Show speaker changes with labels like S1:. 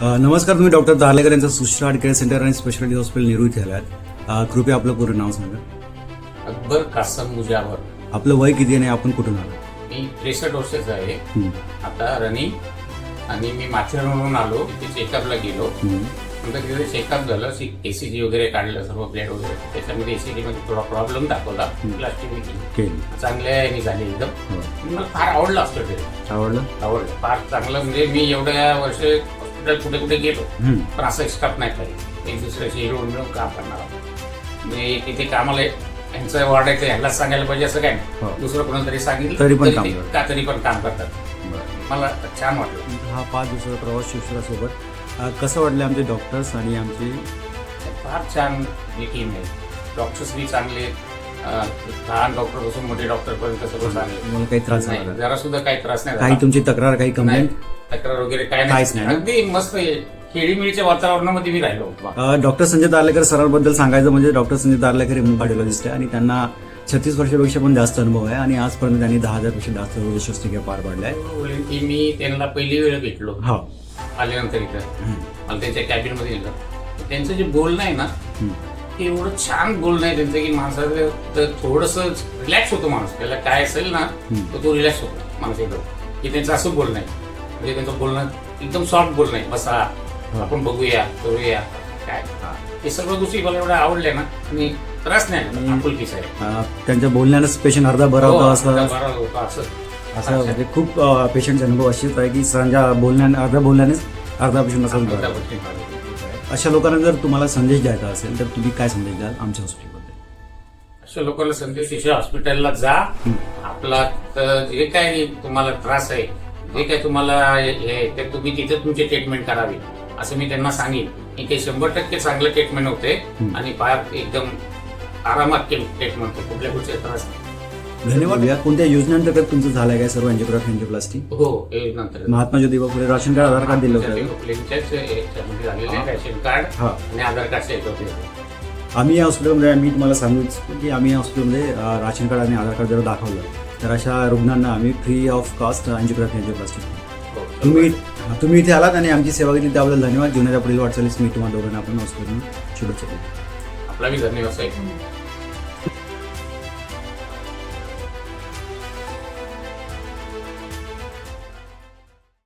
S1: नमस्कार तुम्ही डॉक्टर दार्लेकर यांचं सुश्रा केअर सेंटर आणि स्पेशालिटी हॉस्पिटल नेहरू इथे आलात. कृपया आपलं पूर्ण नाव सांगा.
S2: अकबर कासम मुजावर.
S1: आपलं वय किती आहे आणि आपण कुठून आला
S2: मी त्रेसष्ट वर्षाचा आहे. आता रनिंग आणि मी माथेरानवरून आलो. तिथे चेकअपला गेलो. नंतर तिथे चेकअप झालं. एसीजी वगैरे काढलं सर्व ब्लड वगैरे. त्याच्यामध्ये एसीजी मध्ये थोडा प्रॉब्लेम दाखवला. प्लास्टिक
S1: केली.
S2: चांगल्या याने झाली एकदम. मला फार आवडलं हॉस्पिटल
S1: आवडलं?
S2: आवडलं. फार चांगलं. म्हणजे मी एवढ्या वर्ष हॉस्पिटल कुठे कुठे गेलो
S1: हं,
S2: पण असं एक्स्ट्राप नाही पाहिजे एक दुसऱ्याशी हिरवून मिळून काम करणार आहोत. म्हणजे तिथे कामाला यांचं वॉर्ड आहे ते ह्यालाच सांगायला पाहिजे असं काय
S1: हो.
S2: नाही दुसरं कोणाला सांगितलं
S1: तरी पण काम
S2: ते-
S1: करतात.
S2: का तरी पण काम करतात. मला छान वाटलं.
S1: हा पाच दिवसाचा प्रवास शिवशिरासोबत अ, कसं वाटलं आमचे डॉक्टर्स आणि आमची
S2: फार छान ही टीम आहे. डॉक्टर्स बी चांगले अं, लहान डॉक्टरपासून मोठे डॉक्टर पर्यंत सगळं
S1: तुम्हाला काही त्रास
S2: नाही
S1: झाला.
S2: जरा सुद्धा काही त्रास नाही
S1: काही
S2: झाला.
S1: तुमची तक्रार काही
S2: नाही,
S1: कंप्लेंट
S2: तक्रार वगैरे काय
S1: काहीच नाही?
S2: अगदी मस्त आहे. खेळीमेळीच्या वातावरणामध्ये मी राहिलो
S1: अ, डॉक्टर संजय दार्लेकर सरांबद्दल सांगायचं म्हणजे डॉक्टर संजय दार्लेकर हे कार्डिओलॉजिस्ट आहे आणि त्यांना छत्तीस वर्षापेक्षा पण जास्त अनुभव आहे आणि आजपर्यंत त्यांनी दहा हजारपेक्षा जास्त शस्त्रक्रिया पार पाडल्या आहे
S2: की मी त्यांना पहिली वेळ भेटलो.
S1: हा.
S2: आल्यानंतर इथं. मला त्यांच्या कॅबिनमध्ये नेलं. त्यांचं जे बोलणं आहे ना. एवढं छान बोलणं आहे त्यांचं की माणसाचं थोडस रिलॅक्स होतो माणूस. त्याला काय असेल ना. तर तो रिलॅक्स होतो माणूस एकदम की त्यांचं असं बोलणं आहे. म्हणजे त्यांचं बोलणं एकदम सॉफ्ट बोलणं आहे. बसा आपण बघूया करूया काय? हे. सर्व गोष्टी मला एवढ्या आवडल्या ना आणि त्रास नाही आपुलकीच आहे
S1: त्यांच्या बोलण्यानंच पेशंट अर्धा बरा
S2: हो,
S1: होता असं
S2: बरा होता असं.
S1: असं म्हणजे खूप पेशंटचे अनुभव असेच आहे की सरांच्या बोलण्याने अर्ध्या बोलण्यानेच अर्धा पेशंट असाच अशा लोकांना जर तुम्हाला संदेश द्यायचा असेल तर तुम्ही काय संदेश द्याल आमच्या हॉस्पिटलबद्दल?
S2: अशा लोकांना संदेश शिशू हॉस्पिटलला जा. आपला जे काही तुम्हाला त्रास आहे जे काही तुम्हाला हे ते तुम्ही तिथे तुमची ट्रीटमेंट करावी असं मी त्यांना सांगेन. की ते शंभर टक्के चांगलं ट्रीटमेंट होते. आणि फार एकदम आरामात ट्रीटमेंट होते कुठल्या कुठचे त्रास नाही.
S1: धन्यवाद. या कोणत्या योजनेअंतर्गत तुमचं झालंय काय सर्व अँजिओग्राफी अँजिओप्लास्टी
S2: हो हे नंतर.
S1: Mahatma Jyotiba Phule ration card Aadhaar card दिलं होतं. हा.
S2: रॅशन कार्ड
S1: हा.
S2: आणि आधार होते.
S1: आम्ही या हॉस्पिटलमध्ये मी तुम्हाला सांगू इच्छितो की आम्ही या हॉस्पिटलमध्ये राशन कार्ड आणि आधार कार्ड जर दाखवलं. तर अशा रुग्णांना आम्ही free of cost angiography angioplasty
S2: हो,
S1: तुम्ही तुम्ही इथे आलात आणि आमची सेवा केली त्याबद्दल धन्यवाद. जीवनाच्या पुढील वाटचालीस मी तुम्हाला दोघांना आपण हॉस्पिटल शुभेच्छा देतो.
S2: आपला धन्यवाद साहेब.